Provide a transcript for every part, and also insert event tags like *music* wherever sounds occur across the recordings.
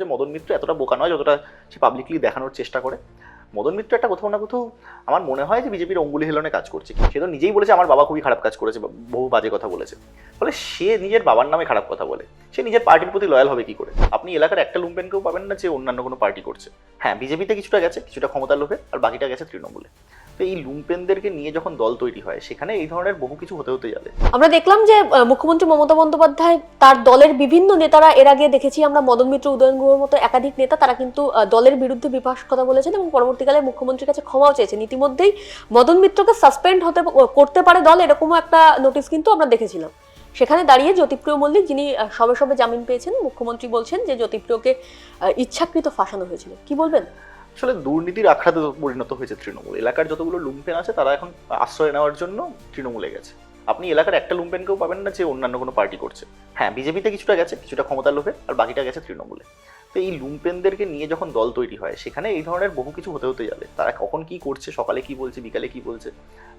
যে মদন মিত্র এতটা বোকা নয় যতটা সে পাবলিকলি দেখানোর চেষ্টা করে। মদন মিত্র একটা কোথাও না কোথাও আমার মনে হয় যে বিজেপির অঙ্গুলি হেলনে কাজ করছে। সে তো নিজেই বলেছে আমার বাবা খুবই খারাপ কাজ করেছে বহু বাজে কথা বলেছে। ফলে সে নিজের বাবার নামে খারাপ কথা বলে। সে নিজের পার্টির প্রতি লয়াল হবে কি করে? আপনি এলাকার একটা লুম্পেনকেও পাবেন না যে অন্যান্য কোনো পার্টি করছে। হ্যাঁ বিজেপিতে কিছুটা গেছে, কিছুটা ক্ষমতার লোভে, আর বাকিটা গেছে তৃণমূলে। তো এই লুম্পেনদেরকে নিয়ে যখন দল তৈরি হয়, সেখানে এই ধরনের বহু কিছু হতে হতে যাবে। আমরা দেখলাম যে মুখ্যমন্ত্রী মমতা বন্দ্যোপাধ্যায় তার দলের বিভিন্ন নেতারা, এর আগে দেখেছি আমরা মদন মিত্র, উদয়ন গুহর মতো একাধিক নেতা, তারা কিন্তু দলের বিরুদ্ধে বিপাস কথা বলেছেন এবং পরবর্তীকালে মুখ্যমন্ত্রীর কাছে ক্ষমাও চেয়েছেন। ইতিমধ্যেই মদন মিত্রকে সাসপেন্ড হতে করতে পারে দল, এরকমও একটা নোটিশ কিন্তু আমরা দেখেছিলাম। সেখানে দাঁড়িয়ে জ্যোতিপ্রিয় মল্লিক, যিনি সবে সবে জামিন পেয়েছেন, মুখ্যমন্ত্রী বলছেন যে, জ্যোতিপ্রিয়কে ইচ্ছাকৃত ফাঁসানো হয়েছিল। কি বলবেন? আসলে দুর্নীতির আখড়াতে পরিণত হয়েছে তৃণমূল। এলাকার যতগুলো লুম্পেন আছে তারা এখন আশ্রয় নেওয়ার জন্য তৃণমূলে গেছে। আপনি এলাকার একটা লুম্পেনকেও পাবেন না যে অন্যান্য কোনো পার্টি করছে। হ্যাঁ বিজেপিতে কিছুটা গেছে কিছুটা ক্ষমতার লোভে আর বাকিটা গেছে তৃণমূলে। তো এই লুম্পেনদেরকে নিয়ে যখন দল তৈরি হয় সেখানে এই ধরনের বহু কিছু হতে হতে যাবে। তারা কখন কি করছে সকালে কি বলছে বিকালে কি বলছে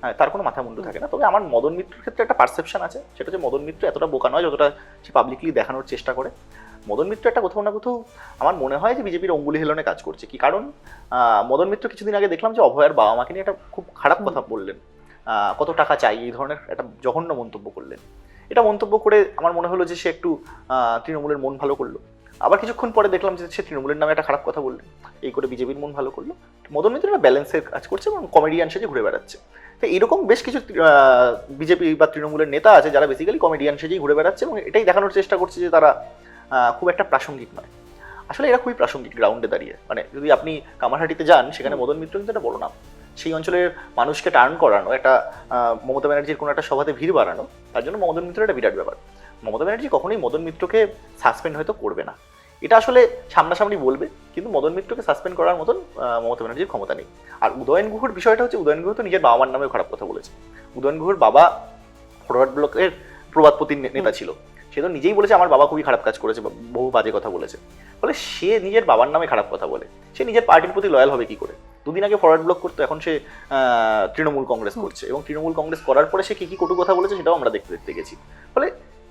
হ্যাঁ, তার কোনো মাথা মুন্ডু থাকে না। তবে আমার মদন মিত্রের ক্ষেত্রে একটা পারসেপশন আছে সেটা হচ্ছে মদন মিত্র এতটা বোকা নয় যতটা সে পাবলিকলি দেখানোর চেষ্টা করে। মদন মিত্র একটা কোথাও না কোথাও আমার মনে হয় যে বিজেপির অঙ্গুলি হেলনে কাজ করছে। কি কারণ মদন মিত্র কিছুদিন আগে দেখলাম যে অভয়ার বাবা মাকে নিয়ে একটা খুব খারাপ কথা বললেন। কত টাকা চাই এই ধরনের একটা জঘন্য মন্তব্য করলেন। এটা মন্তব্য করে আমার মনে হলো যে সে একটু তৃণমূলের মন ভালো করল। আবার কিছুক্ষণ পরে দেখলাম যে সে তৃণমূলের নামে একটা খারাপ কথা বললেন। এই করে বিজেপির মন ভালো করল। মদন মিত্র একটা ব্যালেন্সের কাজ করছে এবং কমেডিয়ান সেজে ঘুরে বেড়াচ্ছে। তো এরকম বেশ কিছু বিজেপি বা তৃণমূলের নেতা আছে যারা বেসিক্যালি কমেডিয়ান সেজেই ঘুরে বেড়াচ্ছে এবং এটাই দেখানোর চেষ্টা করছে যে তারা খুব একটা প্রাসঙ্গিক নয়। আসলে এরা খুবই প্রাসঙ্গিক গ্রাউন্ডে দাঁড়িয়ে। মানে যদি আপনি কামারহাটিতে যান সেখানে মদন মিত্র কিন্তু একটা বড় নাম সেই অঞ্চলের মানুষকে টার্ন করানো একটা মমতা ব্যানার্জির কোনো একটা সভাতে ভিড় বাড়ানো তার জন্য মদন মিত্র একটা বিরাট ব্যাপার। মমতা ব্যানার্জি কখনোই মদন মিত্রকে সাসপেন্ড হয়তো করবে না। এটা আসলে সামনাসামনি বলবে কিন্তু মদন মিত্রকে সাসপেন্ড করার মতন মমতা ব্যানার্জির ক্ষমতা নেই। আর উদয়ন গুহর বিষয়টা হচ্ছে উদয়ন গুহ তো নিজের বাবা মার নামেও খারাপ কথা বলেছে। উদয়ন গুহর বাবা ফরওয়ার্ড ব্লকের প্রবাদপতির নেতা ছিল। সে তো নিজেই বলেছে আমার বাবা খুবই খারাপ কাজ করেছে বহু বাজে কথা বলেছে। ফলে সে নিজের বাবার নামে খারাপ কথা বলে। সে নিজের পার্টির প্রতি লয়াল হবে কি করে? দুদিন আগে ফরওয়ার্ড ব্লক করতো এখন সে তৃণমূল কংগ্রেস করছে এবং তৃণমূল কংগ্রেস করার পরে সে কি কি কটু কথা বলেছে সেটাও আমরা দেখতে দেখতে গেছি। ফলে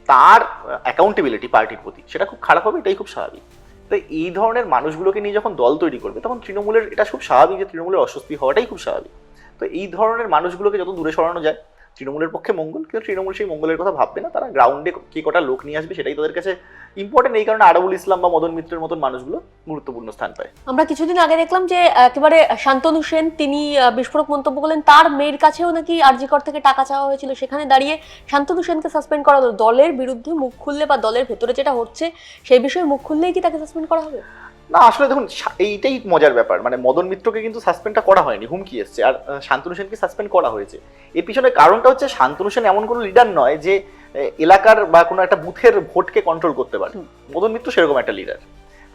তার অ্যাকাউন্টেবিলিটি পার্টির প্রতি সেটা খুব খারাপ হবে এটাই খুব স্বাভাবিক। তো এই ধরনের মানুষগুলোকে নিয়ে যখন দল তৈরি করবে তখন তৃণমূলের এটা খুব স্বাভাবিক যে তৃণমূলের অস্বস্তি হওয়াটাই খুব স্বাভাবিক। তো এই ধরনের মানুষগুলোকে যত দূরে সরানো যায় তৃণমূলের পক্ষে মঙ্গল, কিন্তু তৃণমূল সেই মঙ্গলের কথা ভাববে না। তারা গ্রাউন্ডে কে কটা লোক নিয়ে আসবে সেটাই তাদের কাছে ইম্পর্টেন্ট এই কারণে আরবুল ইসলাম বা মদন মিত্রের মতন মানুষগুলো গুরুত্বপূর্ণ স্থান পায়। আমরা কিছুদিন আগে দেখলাম যে একেবারে শান্তনু সেন, তিনি বিস্ফোরক মন্তব্য করলেন, তার মেয়ের কাছেও নাকি আরজিকর থেকে টাকা চাওয়া হয়েছিল। সেখানে দাঁড়িয়ে শান্তনু সেনকে সাসপেন্ড করা হলো। দলের বিরুদ্ধে মুখ খুললে বা দলের ভেতরে যেটা হচ্ছে, সেই বিষয়ে মুখ খুললেই কি তাকে সাসপেন্ড করা হবে? না আসলে দেখুন এইটাই মজার ব্যাপার। মানে মদন মিত্রকে কিন্তু সাসপেন্ডটা করা হয়নি হুমকি এসছে। আর শান্তনু সেনকে সাসপেন্ড করা হয়েছে। এর পিছনে কারণটা হচ্ছে শান্তনু সেন এমন কোনো লিডার নয় যে এলাকার বা কোনো একটা বুথের ভোটকে কন্ট্রোল করতে পারে। মদন মিত্র সেরকম একটা লিডার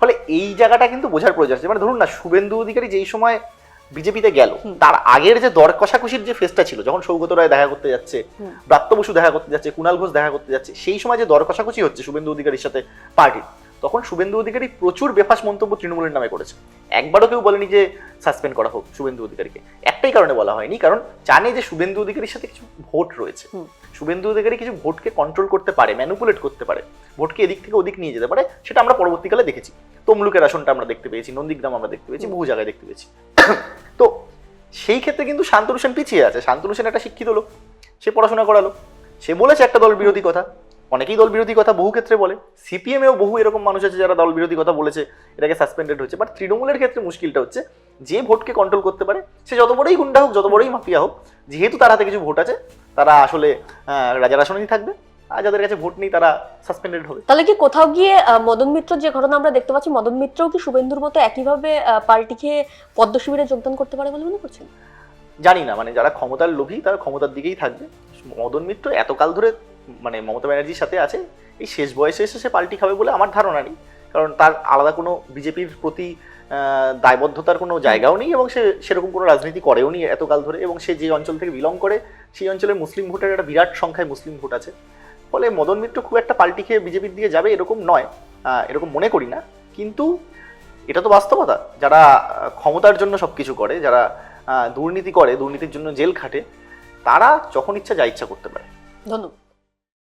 ফলে এই জায়গাটা কিন্তু বোঝার প্রয়োজন আছে। মানে ধরুন না শুভেন্দু অধিকারী যেই সময় বিজেপিতে গেল। তার আগের যে দর কষাকষির যে ফেসটা ছিল যখন সৌগত রায় দেখা করতে যাচ্ছে। ব্রাত্য বসু দেখা করতে যাচ্ছে কুণাল ঘোষ দেখা করতে যাচ্ছে সেই সময় যে দর কষাকষি হচ্ছে শুভেন্দু অধিকারীর সাথে পার্টির তখন শুভেন্দু অধিকারী প্রচুর বেফাস মন্তব্য তৃণমূলের নামে করেছে। একবারও কেউ বলেনি যে সাসপেন্ড করা হোক শুভেন্দু অধিকারীকে। একটাই কারণে বলা হয়নি কারণ জানে যে শুভেন্দু অধিকারীর সাথে কিছু ভোট রয়েছে। শুভেন্দু অধিকারী কিছু ভোটকে কন্ট্রোল করতে পারে ম্যানুপুলেট করতে পারে ভোটকে এদিক থেকে ওদিক নিয়ে যেতে পারে সেটা আমরা পরবর্তীকালে দেখেছি। তমলুকের আসনটা আমরা দেখতে পেয়েছি নন্দীগ্রাম আমরা দেখতে পেয়েছি বহু জায়গায় দেখতে পেয়েছি। *coughs* তো সেই ক্ষেত্রে কিন্তু শান্তনু সেন পিছিয়ে আছে। শান্তনু সেন একটা শিক্ষিত লোক সে পড়াশোনা করালো। সে বলেছে একটা দল বিরোধী কথা। অনেকেই দল বিরোধী কথা বহু ক্ষেত্রে বলে সিপিএমেও বহু এরকম মানুষ আছে যারা দল বিরোধী কথা বলেছে এটাকে সাসপেন্ডেড হচ্ছে। বাট তৃণমূলের ক্ষেত্রে মুশকিলটা হচ্ছে যে ভোটকে কন্ট্রোল করতে পারে সে যত বড়ই গুন্ডা হোক যত বড়ই মাফিয়া হোক যেহেতু তার হাতে কিছু ভোট আছে তারা আসলে রাজার আসনেই থাকবে আর যাদের কাছে ভোট নেই তারা সাসপেন্ডেড হবে। তাহলে কি কোথাও গিয়ে মদন মিত্র যে ঘটনা আমরা দেখতে পাচ্ছি মদন মিত্রও কি শুভেন্দুর মতো একইভাবে আহ, পার্টিকে পদ্ম শিবিরে যোগদান করতে পারে বলে মনে করছেন? জানি না মানে যারা ক্ষমতার লোভী তারা ক্ষমতার দিকেই থাকবে। মদন মিত্র এতকাল ধরে মানে মমতা ব্যানার্জির সাথে আছে, এই শেষ বয়সে এসে সে পাল্টি খাবে বলে আমার ধারণা নেই। কারণ তার আলাদা কোনো বিজেপির প্রতি দায়বদ্ধতার কোনো জায়গাও নেই এবং সে সেরকম কোনো রাজনীতি করেও নি এতকাল ধরে এবং সে যে অঞ্চল থেকে বিলং করে, সেই অঞ্চলে মুসলিম ভোটের একটা বিরাট সংখ্যায় মুসলিম ভোট আছে। ফলে মদন মিত্র খুব একটা পাল্টি খেয়ে বিজেপির দিকে যাবে এরকম নয় এরকম মনে করি না। কিন্তু এটা তো বাস্তবতা, যারা ক্ষমতার জন্য সব কিছু করে, যারা দুর্নীতি করে, দুর্নীতির জন্য জেল খাটে, তারা যখন ইচ্ছা যা ইচ্ছা করতে পারে। ধন্যবাদ।